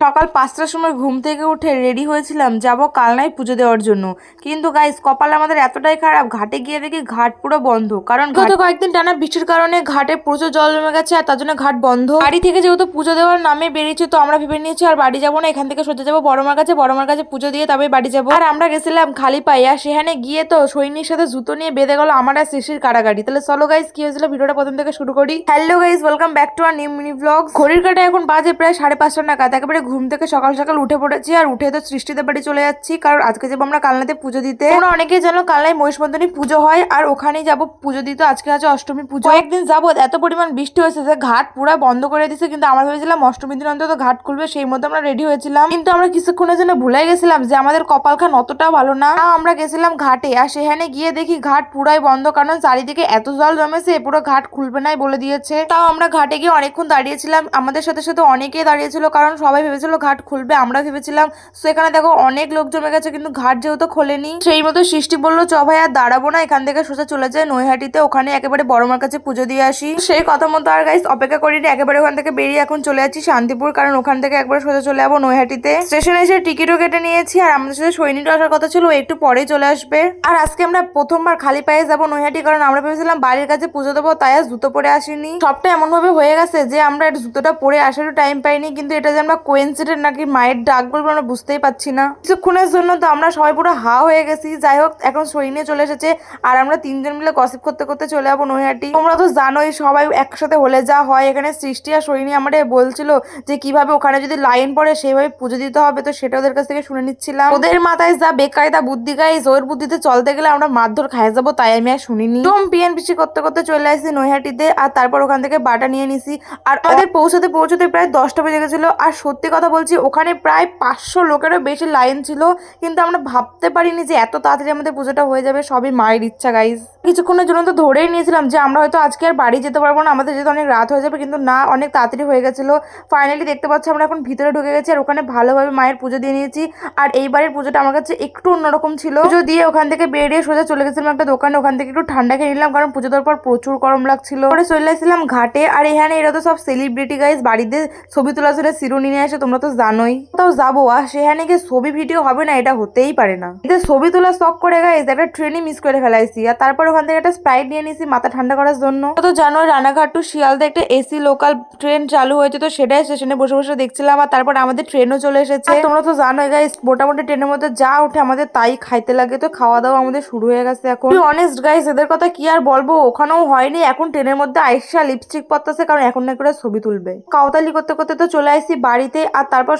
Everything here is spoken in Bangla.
সকাল পাঁচটার সময় ঘুম থেকে উঠে রেডি হয়েছিলাম যাব কালনায় পুজো দেওয়ার জন্য। কিন্তু গাইস কপাল আমাদের এতটাই খারাপ ঘাটে গিয়ে দেখি ঘাট পুরো বন্ধ। কারণ গত কয়েকদিন টানা বৃষ্টির কারণে ঘাটে প্রচুর জল জমে গেছে আর তার জন্য ঘাট বন্ধ। বাড়ি থেকে যেহেতু পুজো দেওয়ার নামে বেরিয়েছে তো আমরা ভেবে নিয়েছি আর বাড়ি যাব না এখান থেকে সোজা যাব বড়মার কাছে বড়মার কাছে পুজো দিয়ে তবে বাড়ি যাব। আর আমরা গেছিলাম খালি আর সেখানে গিয়ে তো সৈনির সাথে জুতো নিয়ে বেঁধে গেল আমার আর শিশির কারাগাড়ি তাহলে চলো গাইস কি হয়েছিল ভিডিওটা প্রথম থেকে শুরু করি। Hello guys welcome back to our new mini blog ঘড়ির কাটা এখন বাজে প্রায় সাড়ে পাঁচটা নাগাদ একেবারে ঘুম থেকে সকাল সকাল উঠে পড়েছি আর উঠে তো সৃষ্টিতে বাড়ি চলে যাচ্ছি। কারণ আজকে যাব আমরা কালনাতে পুজো দিতে। তোমরা অনেকেই জানো কালনায় মহিষমর্দনী পুজো হয় আর ওখানেই যাব পুজো দিতে। আজকে আছে অষ্টমী পুজো। একদিন যাব এত পরিমাণ বৃষ্টি হয়েছে যে ঘাট পুরো বন্ধ করে দিছে। কিন্তু আমরা ভেবেছিলাম অষ্টমীর দিন অন্তত ঘাট খুলবে, সেই মতো আমরা রেডি হয়েছিলাম। কিন্তু আমরা কিছুক্ষণের জন্য ভুলে গেছিলাম যে আমাদের কপালখান অতটাও ভালো না। আমরা গেছিলাম ঘাটে আর সেখানে গিয়ে দেখি ঘাট পুরাই বন্ধ। কারণ চারিদিকে এত জল জমেছে পুরো ঘাট খুলবে নাই বলে দিয়েছে। তাও আমরা ঘাটে গিয়ে অনেকক্ষণ দাঁড়িয়েছিলাম। আমাদের সাথে সাথে অনেকেই দাঁড়িয়েছিল, কারণ সবাই ভেবেছিল ঘাট খুলবে, আমরা ভেবেছিলাম সেখানে দেখো অনেক লোক জমে গেছে, কিন্তু ঘাট যেহেতু খোলেনি, সেই মতো সৃষ্টি বলল, চ ভাই, আর দাঁড়াবো না, এখান থেকে সোজা চলে যায় নৈহাটিতে, ওখানে একেবারে বড়মার কাছে পুজো দিয়ে আসি। সেই কথা মতো আর গাইস অপেক্ষা করিনি, একেবারে ওখান থেকে বেরিয়ে এখন চলে যাচ্ছি শান্তিপুর, কারণ ওখান থেকে একবার সোজা চলে যাব নৈহাটিতে। স্টেশনে এসে টিকিটও কেটে নিয়েছি, আর আমাদের সাথে সৈনিকও আসার কথা ছিল একটু পরেই চলে আসবে। আর আজকে আমরা প্রথমবার খালি পায়ে যাব নৈহাটি, কারণ আমরা ভেবেছিলাম বাড়ির কাছে পুজো দেবো, তাই আর জুতো পরে আসিনি। সবটা এমন ভাবে হয়ে গেছে যে আমরা জুতোটা পরে আসারও টাইম পাইনি, কিন্তু এটা যে আমরা কোয়েন্সিডেন্ট নাকি মায়ের ডাক বলব আমরা বুঝতেই পারছি না। কিছুক্ষণের জন্য তো আমরা সবাই পুরো হা হয়ে গেছি। যাই হোক, এখন সৈন্য চলে এসেছে। আর আমরা তিনজন মিলে গসিপ করতে করতে চলে যাব নৈহাটি। তোমরা তো জানোই সবাই একসাথে হলে যা হয়। এখানে সৃষ্টি আর সৈনী আমাদের বলছিল যে কীভাবে ওখানে যদি লাইন পড়ে, সেইভাবে পুজো দিতে হবে। তো সেটা ওদের কাছ থেকে শুনে নিচ্ছিলাম। ওদের মাথায় যা বেকায়দা বুদ্ধি গাইজ জোর বুদ্ধিতে চলতে গেলে আমরা মারধর খাই যাব, তাই আমি আর শুনিনি। একদম পিএনপিসি করতে করতে চলে আসছি নৈহাটিতে। আর তারপর ওখান থেকে বাটা নিয়ে নিছি। আর আমাদের পৌঁছতে পৌঁছতে প্রায় দশটা বেজে গেছিল। আর সত্যি কথা বলছি, ওখানে প্রায় পাঁচশো লোকেরও বেশি লাইন ছিল, কিন্তু আমরা ভাবতে পারিনি যে এত তাড়াতাড়ি আমাদের পুজোটা হয়ে যাবে, সবই মায়ের ইচ্ছা গাইজ কিছুক্ষণের জন্য তো ধরেই নিয়েছিলাম যে আমরা হয়তো আজকে আর বাড়ি যেতে পারব না, আমাদের যেতে অনেক রাত হয়ে যাবে, কিন্তু না, অনেক তাড়াতাড়ি হয়ে গেছিল। ফাইনালি দেখতে পাচ্ছি আমরা এখন ভিতরে ঢুকে গেছি আর ওখানে ভালোভাবে মায়ের পুজো দিয়ে নিয়েছি। আর এইবারের পুজোটা আমার কাছে একটু অন্যরকম ছিল। পুজো দিয়ে ওখান থেকে বেরিয়ে সোজা চলে গেছিলাম একটা দোকানে, ওখান থেকে একটু ঠান্ডা খেয়ে নিলাম, কারণ পুজো দেওয়ার পর প্রচুর গরম লাগছিল। পরে চলে আসছিলাম ঘাটে, আর এখানে এরা তো সব সেলিব্রিটি গাইজ বাড়িতে ছবি তোলার জন্য শিরোনি নিয়ে আসে তোমরা তো জানোই। তাও যাব, আর সেখানে গিয়ে ছবি ভিডিও হবে না, এটা হতেই পারে না। এদের ছবি তোলা শখ করে গাইজ একটা ট্রেনই মিস করে ফেলাইছি। আর তারপর ওখান থেকে একটা স্প্রাইট নিয়ে নিয়েছি মাথা ঠান্ডা করার জন্য। তো জানো রানাঘাট টু শিয়ালদা একটা এসি লোকাল ট্রেন চালু হয়েছে, তো সেটাই স্টেশনে বসে বসে দেখছিলাম, আর তারপর আমাদের ট্রেনও চলে এসেছে। তোমরা তো জানোই গাইজ মোটামুটি ট্রেনের মধ্যে যা ওঠে আমাদের তাই খাইতে লাগে, তো খাওয়া দাওয়া আমাদের শুরু হয়ে গেছে এখন। অনেস্ট গাইজ এদের কথা কি আর বলব, ওখানেও হয়নি, এখন ট্রেনের মধ্যে আইসা লিপস্টিক পরতেছে, কারণ এখন না করে ছবি তুলবে। কাউতালি করতে করতে তো চলে আসছি বাড়িতে আর তারপর